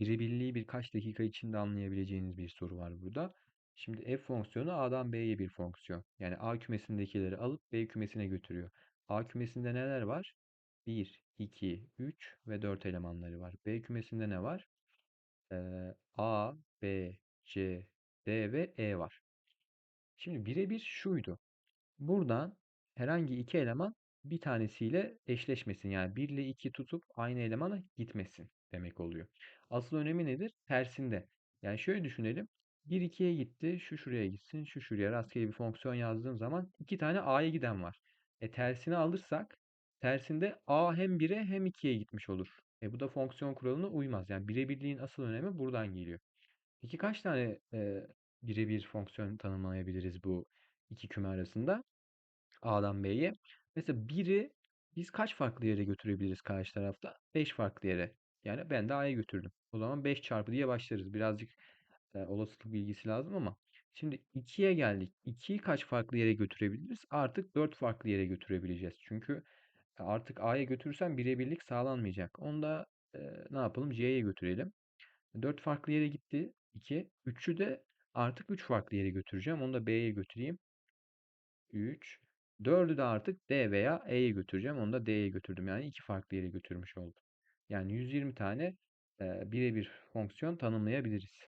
birebirliği birkaç dakika içinde anlayabileceğiniz bir soru var burada. Şimdi f fonksiyonu A'dan B'ye bir fonksiyon. Yani A kümesindekileri alıp B kümesine götürüyor. A kümesinde neler var? 1, 2, 3 ve 4 elemanları var. B kümesinde ne var? Ee, A, B, C, D ve E var. Şimdi birebir şuydu. Buradan herhangi iki eleman bir tanesiyle eşleşmesin. Yani 1 ile 2 tutup aynı elemana gitmesin demek oluyor. Asıl önemi nedir? Tersinde. Yani şöyle düşünelim. 1 2'ye gitti, şu şuraya gitsin, şu şuraya rastgele bir fonksiyon yazdığım zaman iki tane A'ya giden var. E tersini alırsak tersinde A hem 1'e hem 2'ye gitmiş olur. E bu da fonksiyon kuralına uymaz. Yani birebirliğin asıl önemi buradan geliyor. Peki kaç tane e, birebir fonksiyon tanımlayabiliriz bu iki küme arasında? A'dan B'ye. Mesela biri biz kaç farklı yere götürebiliriz karşı tarafta? 5 farklı yere. Yani ben de A'ya götürdüm. O zaman 5 çarpı diye başlarız. Birazcık e, olasılık bilgisi lazım ama. Şimdi 2'ye geldik. 2'yi kaç farklı yere götürebiliriz? Artık 4 farklı yere götürebileceğiz. Çünkü artık A'ya götürürsem birebirlik sağlanmayacak. Onu da e, ne yapalım? C'ye götürelim. 4 farklı yere gitti. 2. 3'ü de artık 3 farklı yere götüreceğim. Onu da B'ye götüreyim. 3. 4'ü de artık D veya E'ye götüreceğim. Onu da D'ye götürdüm. Yani iki farklı yere götürmüş oldum. Yani 120 tane e, birebir fonksiyon tanımlayabiliriz.